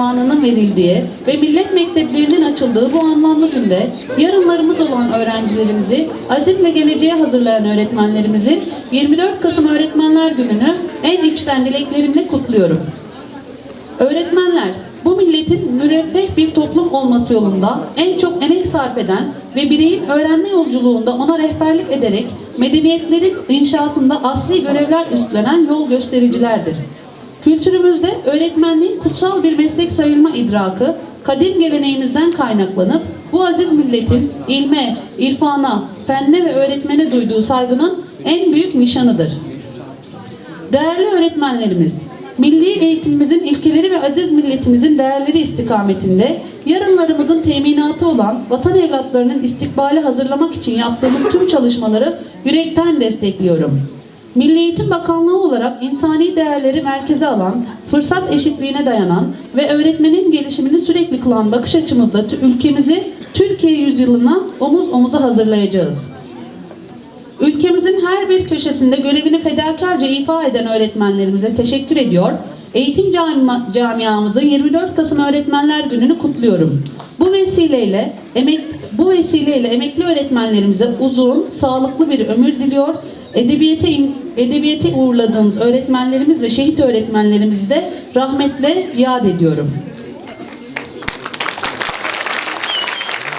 Ünvanının verildiği ve millet mekteplerinin açıldığı bu anlamlı günde yarınlarımız olan öğrencilerimizi azimle geleceğe hazırlayan öğretmenlerimizi 24 Kasım Öğretmenler Günü'nü en içten dileklerimle kutluyorum. Öğretmenler, bu milletin müreffeh bir toplum olması yolunda en çok emek sarf eden ve bireyin öğrenme yolculuğunda ona rehberlik ederek medeniyetlerin inşasında asli görevler üstlenen yol göstericilerdir. Kültürümüzde öğretmenliğin kutsal bir meslek sayılma idrakı, kadim geleneğimizden kaynaklanıp bu aziz milletin ilme, irfana, fenne ve öğretmene duyduğu saygının en büyük nişanıdır. Değerli öğretmenlerimiz, milli eğitimimizin ilkeleri ve aziz milletimizin değerleri istikametinde yarınlarımızın teminatı olan vatan evlatlarının istikbali hazırlamak için yaptığımız tüm çalışmaları yürekten destekliyorum. Milli Eğitim Bakanlığı olarak insani değerleri merkeze alan, fırsat eşitliğine dayanan ve öğretmenin gelişimini sürekli kılan bakış açımızda tü- ülkemizi Türkiye yüzyılına omuz omuza hazırlayacağız. Ülkemizin her bir köşesinde görevini fedakarca ifa eden öğretmenlerimize teşekkür ediyor. Eğitim cami- camiamızın 24 Kasım Öğretmenler Günü'nü kutluyorum. Bu vesileyle emek bu vesileyle emekli öğretmenlerimize uzun, sağlıklı bir ömür diliyor. Edebiyete edebiyete uğurladığımız öğretmenlerimiz ve şehit öğretmenlerimizi de rahmetle yad ediyorum.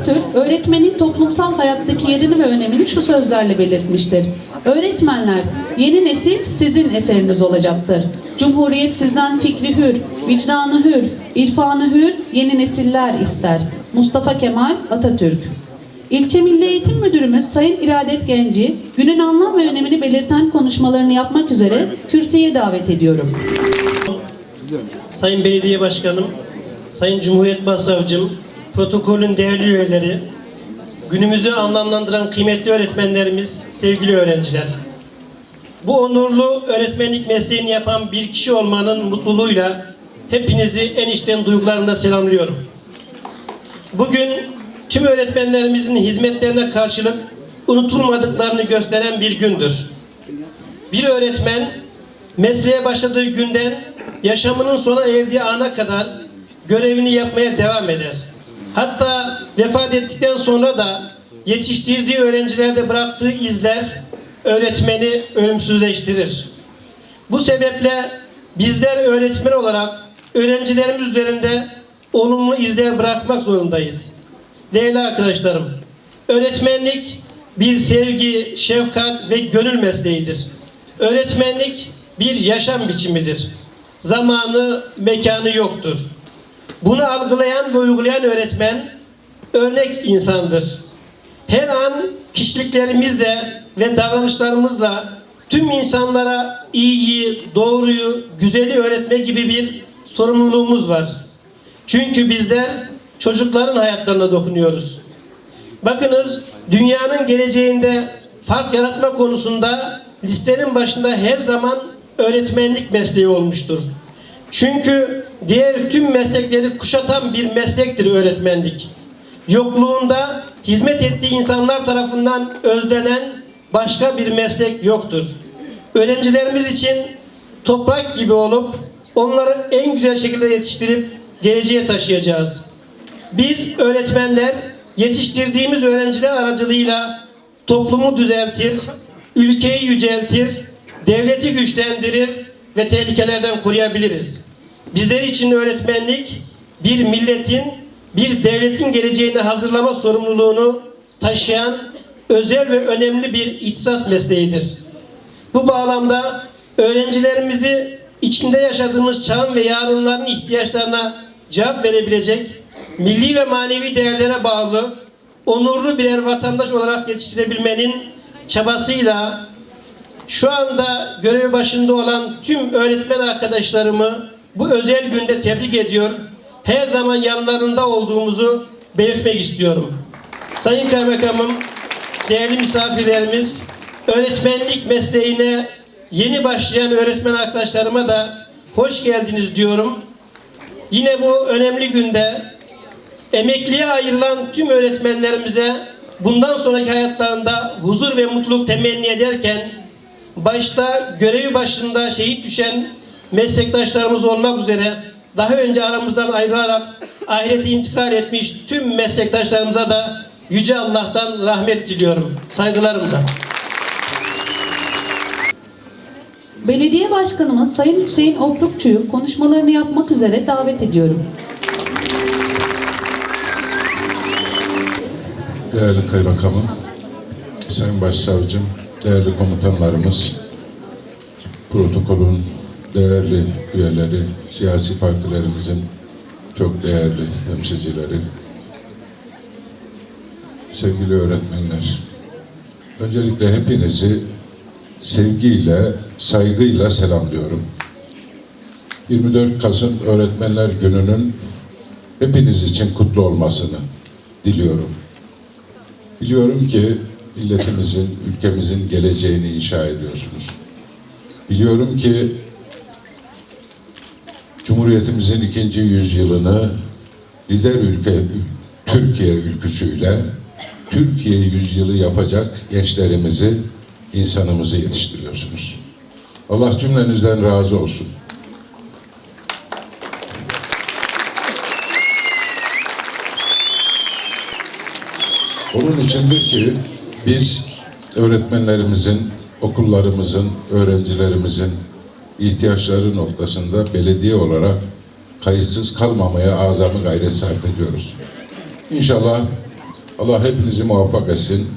Türk, öğretmenin toplumsal hayattaki yerini ve önemini şu sözlerle belirtmiştir. Öğretmenler, yeni nesil sizin eseriniz olacaktır. Cumhuriyet sizden fikri hür, vicdanı hür, irfanı hür, yeni nesiller ister. Mustafa Kemal Atatürk İlçe Milli Eğitim Müdürümüz Sayın İradet Genci, günün anlam ve önemini belirten konuşmalarını yapmak üzere kürsüye davet ediyorum. Sayın Belediye Başkanım, Sayın Cumhuriyet Başsavcım, protokolün değerli üyeleri, günümüzü anlamlandıran kıymetli öğretmenlerimiz, sevgili öğrenciler. Bu onurlu öğretmenlik mesleğini yapan bir kişi olmanın mutluluğuyla hepinizi en içten duygularımla selamlıyorum. Bugün tüm öğretmenlerimizin hizmetlerine karşılık unutulmadıklarını gösteren bir gündür. Bir öğretmen mesleğe başladığı günden yaşamının sona erdiği ana kadar görevini yapmaya devam eder. Hatta vefat ettikten sonra da yetiştirdiği öğrencilerde bıraktığı izler öğretmeni ölümsüzleştirir. Bu sebeple bizler öğretmen olarak öğrencilerimiz üzerinde olumlu izler bırakmak zorundayız. Değerli arkadaşlarım, öğretmenlik bir sevgi, şefkat ve gönül mesleğidir. Öğretmenlik bir yaşam biçimidir. Zamanı, mekanı yoktur. Bunu algılayan ve uygulayan öğretmen örnek insandır. Her an kişiliklerimizle ve davranışlarımızla tüm insanlara iyiyi, doğruyu, güzeli öğretme gibi bir sorumluluğumuz var. Çünkü bizler çocukların hayatlarına dokunuyoruz. Bakınız dünyanın geleceğinde fark yaratma konusunda listenin başında her zaman öğretmenlik mesleği olmuştur. Çünkü diğer tüm meslekleri kuşatan bir meslektir öğretmenlik. Yokluğunda hizmet ettiği insanlar tarafından özlenen başka bir meslek yoktur. Öğrencilerimiz için toprak gibi olup onları en güzel şekilde yetiştirip geleceğe taşıyacağız. Biz öğretmenler yetiştirdiğimiz öğrenciler aracılığıyla toplumu düzeltir, ülkeyi yüceltir, devleti güçlendirir ve tehlikelerden koruyabiliriz. Bizler için öğretmenlik bir milletin, bir devletin geleceğini hazırlama sorumluluğunu taşıyan özel ve önemli bir ihtisas mesleğidir. Bu bağlamda öğrencilerimizi içinde yaşadığımız çağın ve yarınların ihtiyaçlarına cevap verebilecek milli ve manevi değerlere bağlı onurlu birer vatandaş olarak yetiştirebilmenin çabasıyla şu anda görev başında olan tüm öğretmen arkadaşlarımı bu özel günde tebrik ediyor. Her zaman yanlarında olduğumuzu belirtmek istiyorum. Sayın Kaymakamım, değerli misafirlerimiz, öğretmenlik mesleğine yeni başlayan öğretmen arkadaşlarıma da hoş geldiniz diyorum. Yine bu önemli günde emekliye ayrılan tüm öğretmenlerimize bundan sonraki hayatlarında huzur ve mutluluk temenni ederken başta görevi başında şehit düşen meslektaşlarımız olmak üzere daha önce aramızdan ayrılarak ahirete intikal etmiş tüm meslektaşlarımıza da Yüce Allah'tan rahmet diliyorum. Saygılarımla. Belediye Başkanımız Sayın Hüseyin Oplukçu'yu konuşmalarını yapmak üzere davet ediyorum. Değerli kaymakamım, sayın başsavcım, değerli komutanlarımız, protokolün değerli üyeleri, siyasi partilerimizin çok değerli temsilcileri, sevgili öğretmenler, öncelikle hepinizi sevgiyle, saygıyla selamlıyorum. 24 Kasım Öğretmenler Günü'nün hepiniz için kutlu olmasını diliyorum. Biliyorum ki milletimizin, ülkemizin geleceğini inşa ediyorsunuz. Biliyorum ki Cumhuriyetimizin ikinci yüzyılını lider ülke Türkiye ülküsüyle Türkiye yüzyılı yapacak gençlerimizi, insanımızı yetiştiriyorsunuz. Allah cümlenizden razı olsun. Onun içindir ki biz öğretmenlerimizin, okullarımızın, öğrencilerimizin ihtiyaçları noktasında belediye olarak kayıtsız kalmamaya azami gayret sarf ediyoruz. İnşallah Allah hepinizi muvaffak etsin.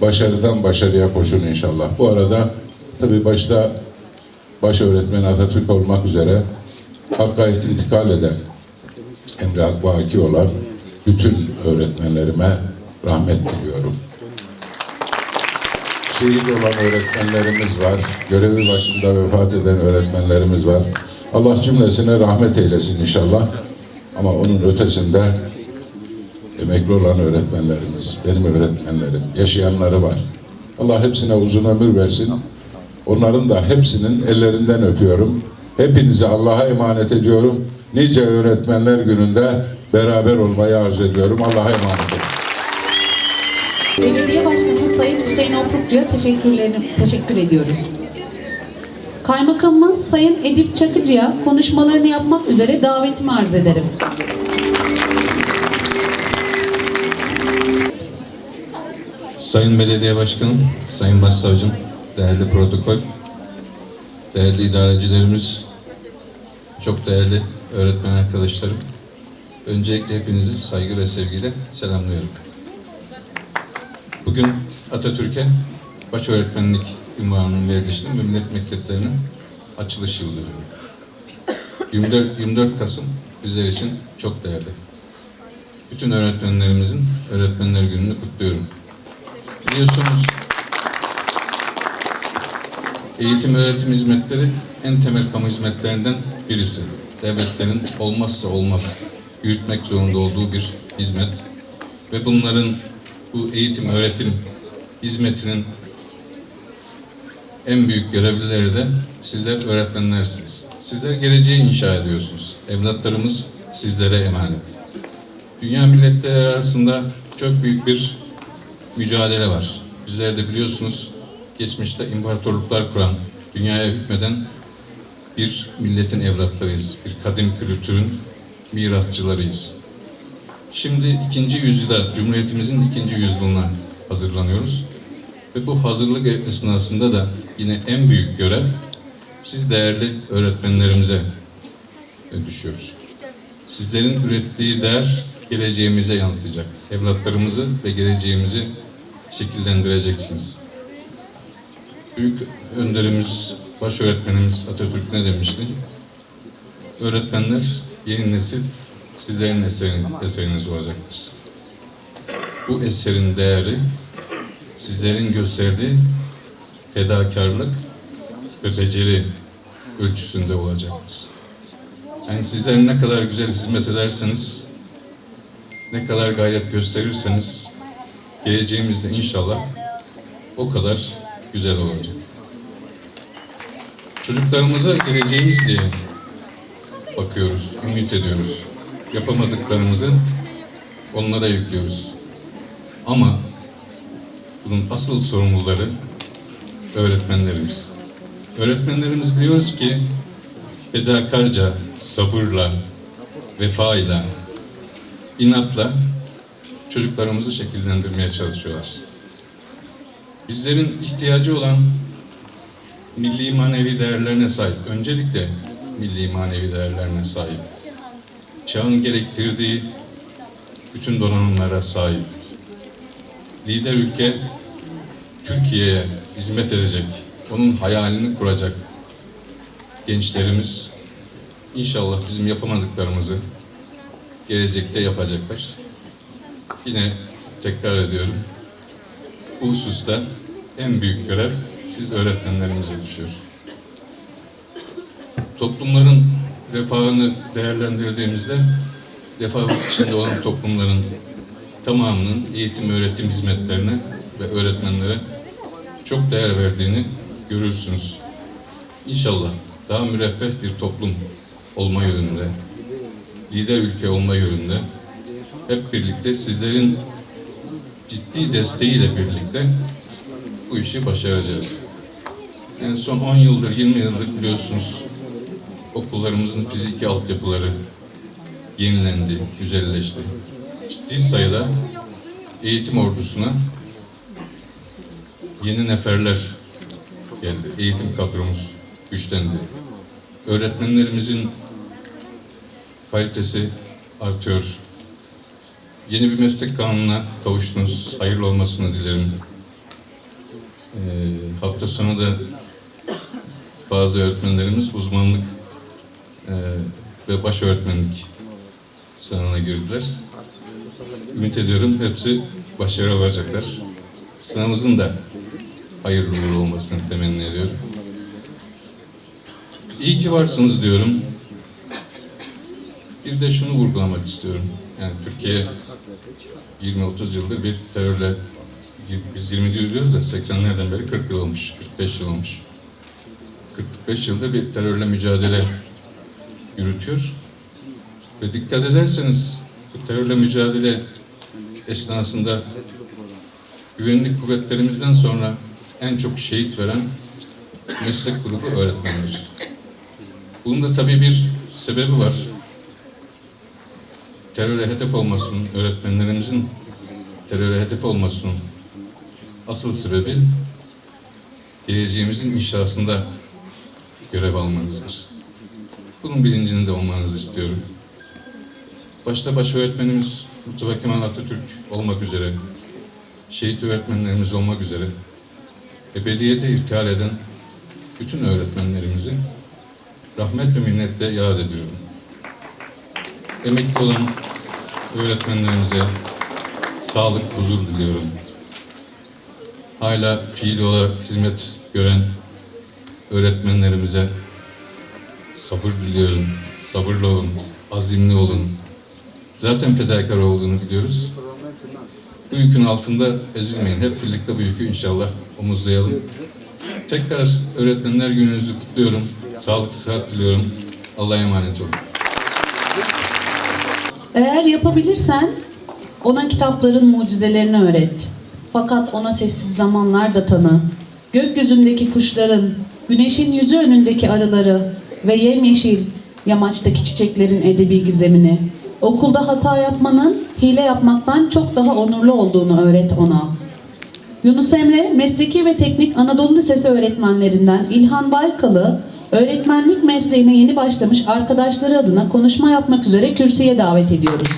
Başarıdan başarıya koşun inşallah. Bu arada tabii başta baş öğretmen Atatürk olmak üzere Hakk'a intikal eden emri hak vaki olan bütün öğretmenlerime rahmet diliyorum. Şehit olan öğretmenlerimiz var. Görevi başında vefat eden öğretmenlerimiz var. Allah cümlesine rahmet eylesin inşallah. Ama onun ötesinde emekli olan öğretmenlerimiz, benim öğretmenlerim, yaşayanları var. Allah hepsine uzun ömür versin. Onların da hepsinin ellerinden öpüyorum. Hepinizi Allah'a emanet ediyorum. Nice öğretmenler gününde beraber olmayı arzu ediyorum. Allah'a emanet olun. Oplukçu'ya teşekkürlerini teşekkür ediyoruz. Kaymakamımız Sayın Edip Çakıcı'ya konuşmalarını yapmak üzere davetimi arz ederim. Sayın Belediye Başkanım, Sayın Başsavcım, değerli protokol, değerli idarecilerimiz, çok değerli öğretmen arkadaşlarım. Öncelikle hepinizi saygı ve sevgiyle selamlıyorum. Bugün Atatürk'e baş öğretmenlik ünvanının verilişinin ve millet mekteplerinin açılış yıl dönümü. 24, 24 Kasım bizler için çok değerli. Bütün öğretmenlerimizin Öğretmenler Günü'nü kutluyorum. Biliyorsunuz eğitim öğretim hizmetleri en temel kamu hizmetlerinden birisi. Devletlerin olmazsa olmaz yürütmek zorunda olduğu bir hizmet. Ve bunların bu eğitim öğretim hizmetinin en büyük görevlileri de sizler öğretmenlersiniz. Sizler geleceği inşa ediyorsunuz. Evlatlarımız sizlere emanet. Dünya milletleri arasında çok büyük bir mücadele var. Bizler de biliyorsunuz geçmişte imparatorluklar kuran, dünyaya hükmeden bir milletin evlatlarıyız. Bir kadim kültürün mirasçılarıyız. Şimdi ikinci yüzyıla, Cumhuriyetimizin ikinci yüzyılına hazırlanıyoruz. Ve bu hazırlık esnasında da yine en büyük görev siz değerli öğretmenlerimize düşüyor. Sizlerin ürettiği değer geleceğimize yansıyacak. Evlatlarımızı ve geleceğimizi şekillendireceksiniz. Büyük önderimiz, baş öğretmenimiz Atatürk ne demişti? Öğretmenler yeni nesil sizlerin eserin, eseriniz olacaktır. Bu eserin değeri sizlerin gösterdiği fedakarlık ve beceri ölçüsünde olacaktır. Yani sizler ne kadar güzel hizmet ederseniz, ne kadar gayret gösterirseniz, geleceğimizde inşallah o kadar güzel olacak. Çocuklarımıza geleceğimiz diye bakıyoruz, ümit ediyoruz. Yapamadıklarımızı onlara yüklüyoruz. Ama bunun asıl sorumluları öğretmenlerimiz. Öğretmenlerimiz biliyoruz ki fedakarca, sabırla, vefayla, inatla çocuklarımızı şekillendirmeye çalışıyorlar. Bizlerin ihtiyacı olan milli manevi değerlerine sahip, öncelikle milli manevi değerlerine sahip, çağın gerektirdiği bütün donanımlara sahip, lider ülke Türkiye'ye hizmet edecek, onun hayalini kuracak gençlerimiz inşallah bizim yapamadıklarımızı gelecekte yapacaklar. Yine tekrar ediyorum. Bu hususta en büyük görev siz öğretmenlerimize düşüyor. Toplumların refahını değerlendirdiğimizde refah içinde olan toplumların tamamının eğitim öğretim hizmetlerine ve öğretmenlere çok değer verdiğini görürsünüz. İnşallah daha müreffeh bir toplum olma yönünde, lider ülke olma yönünde hep birlikte sizlerin ciddi desteğiyle birlikte bu işi başaracağız. En son 10 yıldır, 20 yıldır biliyorsunuz okullarımızın fiziki altyapıları yenilendi, güzelleşti. Ciddi sayıda eğitim ordusuna yeni neferler geldi. Eğitim kadromuz güçlendi. Öğretmenlerimizin kalitesi artıyor. Yeni bir meslek kanununa kavuştunuz. Hayırlı olmasını dilerim. Ee, hafta sonu da bazı öğretmenlerimiz uzmanlık e, ve baş öğretmenlik sınavına girdiler. Ümit ediyorum hepsi başarılı olacaklar. Sınavımızın da hayırlı uğurlu olmasını temenni ediyorum. İyi ki varsınız diyorum. Bir de şunu vurgulamak istiyorum. Yani Türkiye 20-30 yıldır bir terörle biz 20 yıl diyoruz da 80'lerden beri 40 yıl olmuş, 45 yıl olmuş. 45 yıldır bir terörle mücadele yürütüyor. Ve dikkat ederseniz terörle mücadele esnasında güvenlik kuvvetlerimizden sonra en çok şehit veren meslek grubu öğretmenler. Bunun da tabii bir sebebi var. Teröre hedef olmasının, öğretmenlerimizin teröre hedef olmasının asıl sebebi geleceğimizin inşasında görev almanızdır. Bunun bilincinde olmanızı istiyorum. Başta baş öğretmenimiz Mustafa Kemal Atatürk olmak üzere, şehit öğretmenlerimiz olmak üzere ebediyete irtihal eden bütün öğretmenlerimizi rahmet ve minnetle yad ediyorum. Emekli olan öğretmenlerimize sağlık, huzur diliyorum. Hala fiili olarak hizmet gören öğretmenlerimize sabır diliyorum. Sabırlı olun, azimli olun. Zaten fedakar olduğunu biliyoruz. Bu yükün altında ezilmeyin. Hep birlikte bu yükü inşallah omuzlayalım. Tekrar öğretmenler gününüzü kutluyorum. Sağlık, sıhhat diliyorum. Allah'a emanet olun. Eğer yapabilirsen ona kitapların mucizelerini öğret. Fakat ona sessiz zamanlar da tanı. Gökyüzündeki kuşların, güneşin yüzü önündeki arıları ve yemyeşil yamaçtaki çiçeklerin edebi gizemini, okulda hata yapmanın hile yapmaktan çok daha onurlu olduğunu öğret ona. Yunus Emre, Mesleki ve Teknik Anadolu Lisesi öğretmenlerinden İlhan Baykal'ı öğretmenlik mesleğine yeni başlamış arkadaşları adına konuşma yapmak üzere kürsüye davet ediyoruz.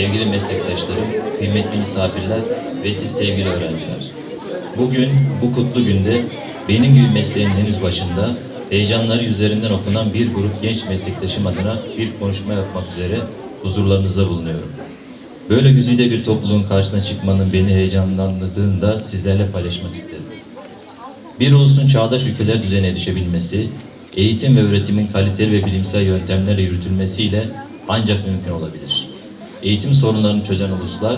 Sevgili meslektaşlarım, kıymetli misafirler ve siz sevgili öğrenciler. Bugün bu kutlu günde benim gibi mesleğin henüz başında heyecanları yüzlerinden okunan bir grup genç meslektaşım adına bir konuşma yapmak üzere huzurlarınızda bulunuyorum. Böyle güzide bir topluluğun karşısına çıkmanın beni heyecanlandırdığını da sizlerle paylaşmak istedim. Bir ulusun çağdaş ülkeler düzeyine erişebilmesi, eğitim ve öğretimin kaliteli ve bilimsel yöntemlerle yürütülmesiyle ancak mümkün olabilir. Eğitim sorunlarını çözen uluslar,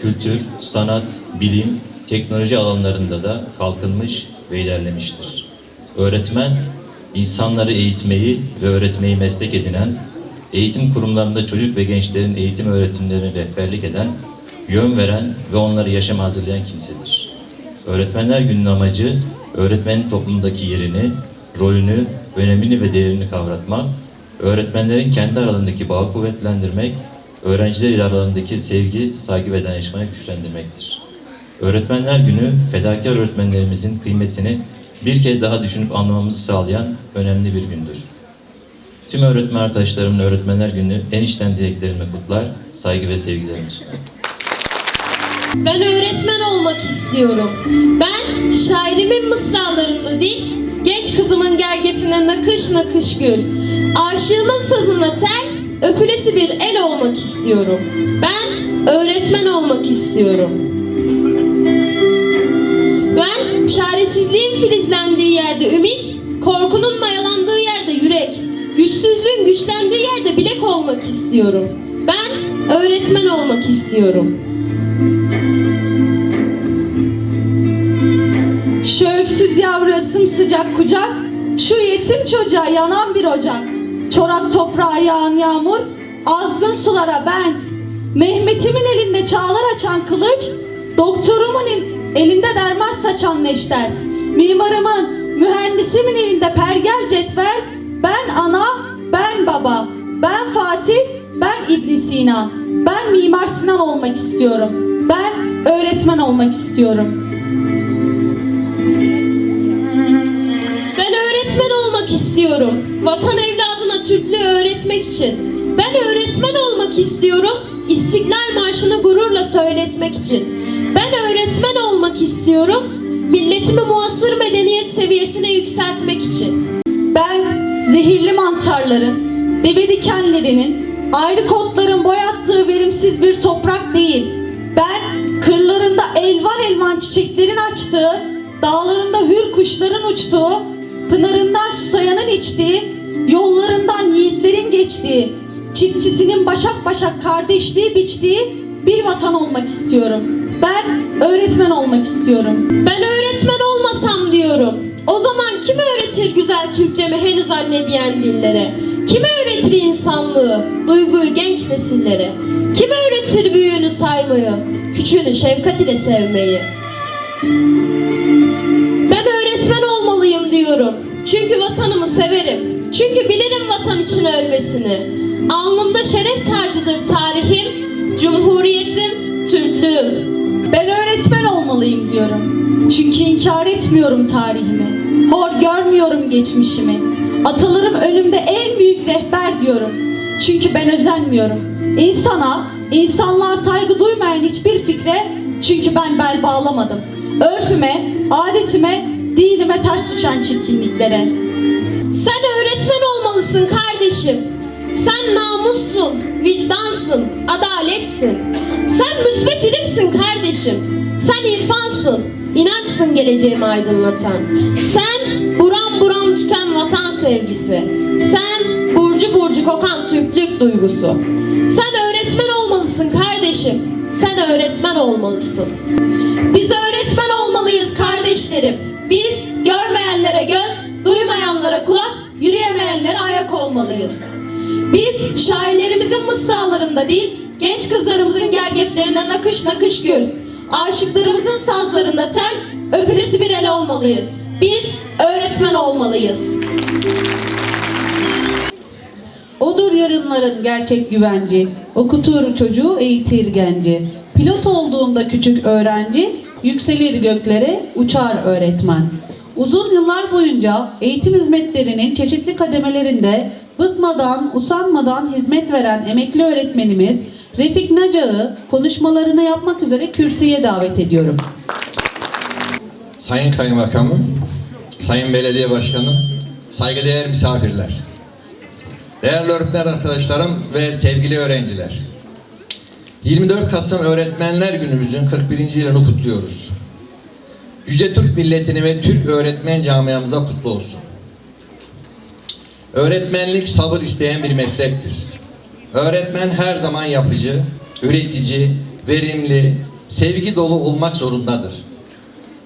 kültür, sanat, bilim, teknoloji alanlarında da kalkınmış ve ilerlemiştir. Öğretmen, insanları eğitmeyi ve öğretmeyi meslek edinen, eğitim kurumlarında çocuk ve gençlerin eğitim öğretimlerine rehberlik eden, yön veren ve onları yaşama hazırlayan kimsedir. Öğretmenler Günü'nün amacı, öğretmenin toplumdaki yerini, rolünü, önemini ve değerini kavratmak, öğretmenlerin kendi aralarındaki bağı kuvvetlendirmek, öğrenciler ile aralarındaki sevgi, saygı ve dayanışmayı güçlendirmektir. Öğretmenler Günü, fedakar öğretmenlerimizin kıymetini bir kez daha düşünüp anlamamızı sağlayan önemli bir gündür. Tüm öğretmen arkadaşlarımın Öğretmenler Günü en içten dileklerimi kutlar, saygı ve sevgilerimi. Ben öğretmen olmak istiyorum. Ben şairimin mısralarında değil, genç kızımın gergefine nakış nakış gül. Aşığımın sazında tel, öpülesi bir el olmak istiyorum. Ben öğretmen olmak istiyorum. Ben çaresizliğin filizlendiği yerde ümit, korkunun mayalandığı yerde yürek, güçsüzlüğün güçlendiği yerde bilek olmak istiyorum. Ben öğretmen olmak istiyorum. Şu öksüz yavruya sımsıcak kucak, şu yetim çocuğa yanan bir ocak. Çorak toprağa yağan yağmur, azgın sulara ben. Mehmet'imin elinde çağlar açan kılıç, doktorumun el- elinde derman saçan neşter. Mimarımın, mühendisimin elinde pergel cetvel, ben ana, ben baba, ben Fatih, ben İbn Sina. Ben Mimar Sinan olmak istiyorum. Ben öğretmen olmak istiyorum. Ben öğretmen olmak istiyorum. Vatan Türklüğü öğretmek için. Ben öğretmen olmak istiyorum. İstiklal Marşı'nı gururla söyletmek için. Ben öğretmen olmak istiyorum. Milletimi muasır medeniyet seviyesine yükseltmek için. Ben zehirli mantarların, deve dikenlerinin, ayrı kotların boyattığı verimsiz bir toprak değil. Ben kırlarında elvan elvan çiçeklerin açtığı, dağlarında hür kuşların uçtuğu, pınarından susayanın içtiği, yollarından yiğitlerin geçtiği, çiftçisinin başak başak kardeşliği biçtiği bir vatan olmak istiyorum. Ben öğretmen olmak istiyorum. Ben öğretmen olmasam diyorum. O zaman kim öğretir güzel Türkçemi henüz annedeyen dillere? Kim öğretir insanlığı, duyguyu genç nesillere? Kim öğretir büyüğünü saymayı, küçüğünü şefkat ile sevmeyi? Ben öğretmen olmalıyım diyorum. Çünkü vatanımı severim. Çünkü bilirim vatan için ölmesini. Alnımda şeref tacıdır tarihim, cumhuriyetim, Türklüğüm. Ben öğretmen olmalıyım diyorum. Çünkü inkar etmiyorum tarihimi. Hor görmüyorum geçmişimi. Atalarım önümde en büyük rehber diyorum. Çünkü ben özenmiyorum. İnsana, insanlığa saygı duymayan hiçbir fikre çünkü ben bel bağlamadım. Örfüme, adetime, dinime ters düşen çirkinliklere. Sen öğretmen olmalısın kardeşim. Sen namussun, vicdansın, adaletsin. Sen müsbet ilimsin kardeşim. Sen irfansın, inançsın geleceğimi aydınlatan. Sen buram buram tüten vatan sevgisi. Sen burcu burcu kokan Türklük duygusu. Sen öğretmen olmalısın kardeşim. Sen öğretmen olmalısın. Biz öğretmen olmalıyız kardeşlerim. Biz görmeyenlere göz, duymayanlara kulak, yürüyemeyenlere ayak olmalıyız. Biz şairlerimizin mısralarında değil, genç kızlarımızın gergeflerine nakış nakış gül. Aşıklarımızın sazlarında tel, öpülesi bir el olmalıyız. Biz öğretmen olmalıyız. Odur yarınların gerçek güvenci, okutur çocuğu eğitir genci. Pilot olduğunda küçük öğrenci, yükselir göklere, uçar öğretmen. Uzun yıllar boyunca eğitim hizmetlerinin çeşitli kademelerinde bıkmadan, usanmadan hizmet veren emekli öğretmenimiz Refik Nacak'ı konuşmalarını yapmak üzere kürsüye davet ediyorum. Sayın Kaymakamım, Sayın Belediye Başkanım, saygıdeğer misafirler, değerli öğretmen arkadaşlarım ve sevgili öğrenciler. 24 Kasım Öğretmenler Günümüzün 41. yılını kutluyoruz. Yüce Türk milletini ve Türk öğretmen camiamıza kutlu olsun. Öğretmenlik sabır isteyen bir meslektir. Öğretmen her zaman yapıcı, üretici, verimli, sevgi dolu olmak zorundadır.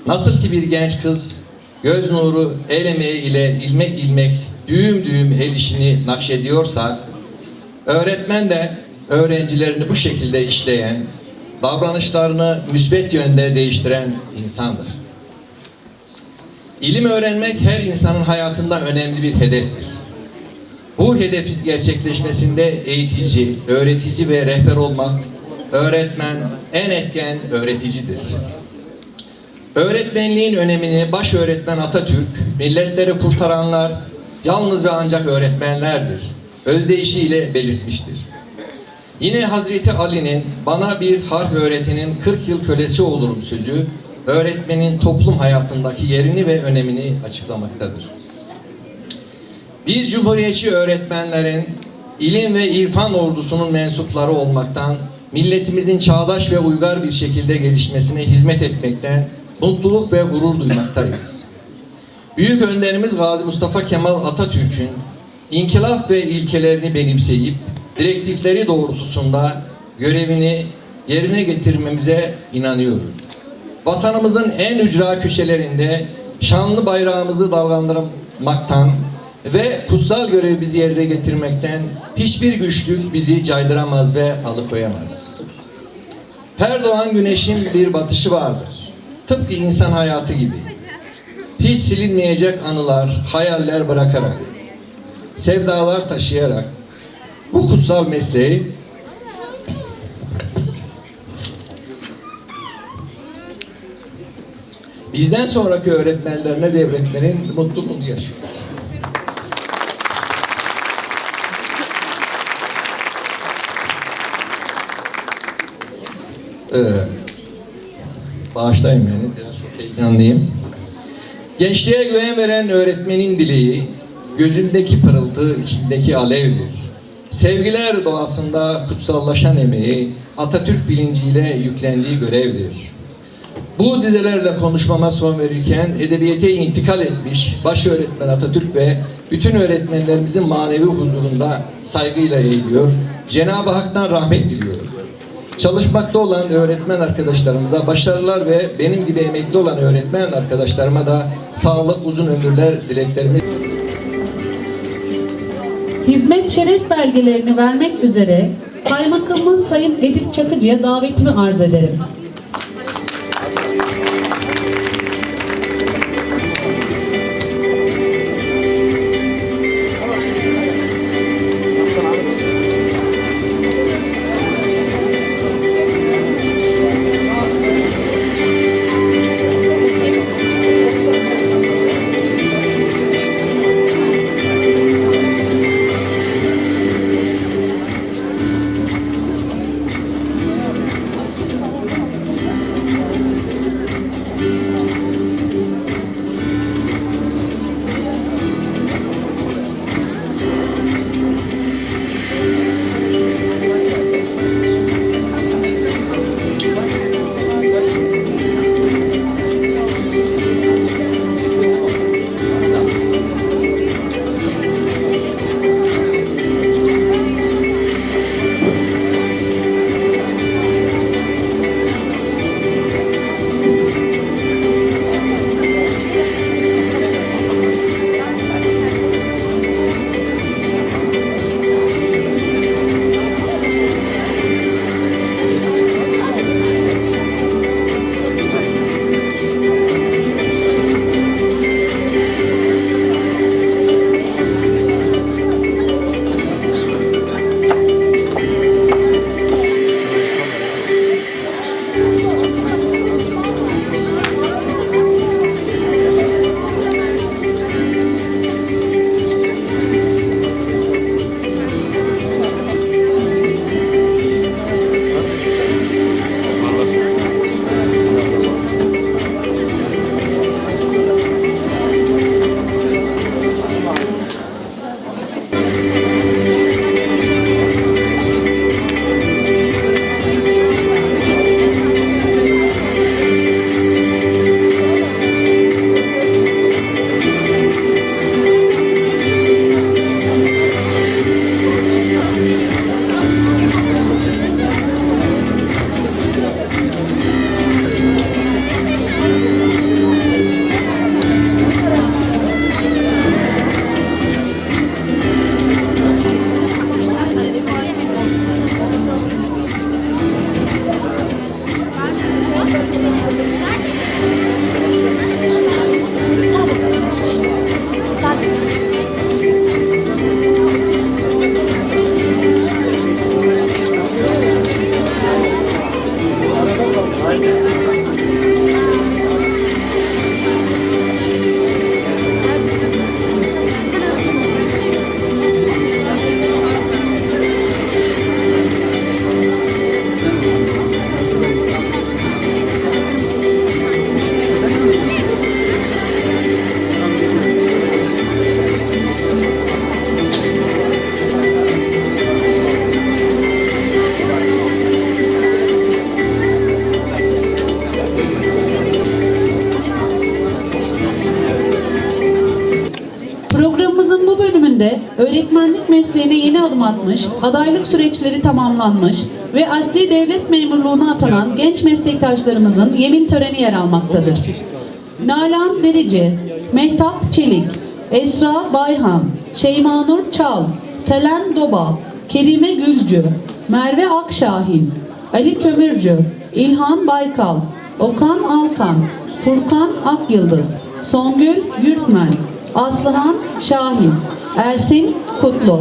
Nasıl ki bir genç kız göz nuru el emeği ile ilmek ilmek düğüm düğüm el işini nakşediyorsa öğretmen de öğrencilerini bu şekilde işleyen, davranışlarını müsbet yönde değiştiren insandır. İlim öğrenmek her insanın hayatında önemli bir hedeftir. Bu hedefin gerçekleşmesinde eğitici, öğretici ve rehber olmak, öğretmen en etken öğreticidir. Öğretmenliğin önemini baş öğretmen Atatürk, milletleri kurtaranlar yalnız ve ancak öğretmenlerdir. Özdeyişiyle belirtmiştir. Yine Hazreti Ali'nin bana bir harf öğretenin 40 yıl kölesi olurum sözü, öğretmenin toplum hayatındaki yerini ve önemini açıklamaktadır. Biz Cumhuriyetçi öğretmenlerin ilim ve irfan ordusunun mensupları olmaktan, milletimizin çağdaş ve uygar bir şekilde gelişmesine hizmet etmekten mutluluk ve gurur duymaktayız. Büyük önderimiz Gazi Mustafa Kemal Atatürk'ün inkılap ve ilkelerini benimseyip direktifleri doğrultusunda görevini yerine getirmemize inanıyorum. Vatanımızın en ücra köşelerinde şanlı bayrağımızı dalgalandırmaktan ve kutsal görevimizi yerine getirmekten hiçbir güçlük bizi caydıramaz ve alıkoyamaz. Her doğan güneşin bir batışı vardır. Tıpkı insan hayatı gibi. Hiç silinmeyecek anılar, hayaller bırakarak, sevdalar taşıyarak bu kutsal mesleği bizden sonraki öğretmenlerine devretmenin mutluluğunu yaşıyor. Ee, bağışlayın beni, çok heyecanlıyım. Gençliğe güven veren öğretmenin dileği, gözündeki pırıltı, içindeki alevdir. Sevgiler doğasında kutsallaşan emeği, Atatürk bilinciyle yüklendiği görevdir. Bu dizelerle konuşmama son verirken edebiyete intikal etmiş baş öğretmen Atatürk ve bütün öğretmenlerimizin manevi huzurunda saygıyla eğiliyor. Cenab-ı Hak'tan rahmet diliyorum. Çalışmakta olan öğretmen arkadaşlarımıza başarılar ve benim gibi emekli olan öğretmen arkadaşlarıma da sağlık, uzun ömürler dileklerimi Hizmet şeref belgelerini vermek üzere Kaymakamımız Sayın Edip Çakıcı'ya davetimi arz ederim. Adaylık süreçleri tamamlanmış ve asli devlet memurluğuna atanan genç meslektaşlarımızın yemin töreni yer almaktadır. Nalan Derici, Mehtap Çelik, Esra Bayhan, Şeymanur Çal, Selen Dobal, Kerime Gülcü, Merve Akşahin, Ali Kömürcü, İlhan Baykal, Okan Alkan, Furkan Akyıldız, Songül Yürtmen, Aslıhan Şahin, Ersin Kutlu.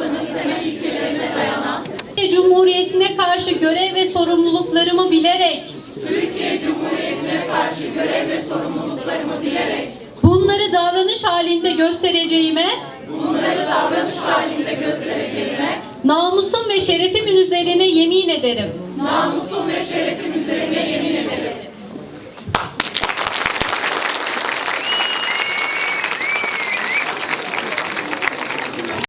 Türkiye Cumhuriyeti'ne karşı görev ve sorumluluklarımı bilerek bunları davranış halinde göstereceğime namusum ve şerefimin üzerine yemin ederim. Namusum ve şerefim üzerine yemin ederim.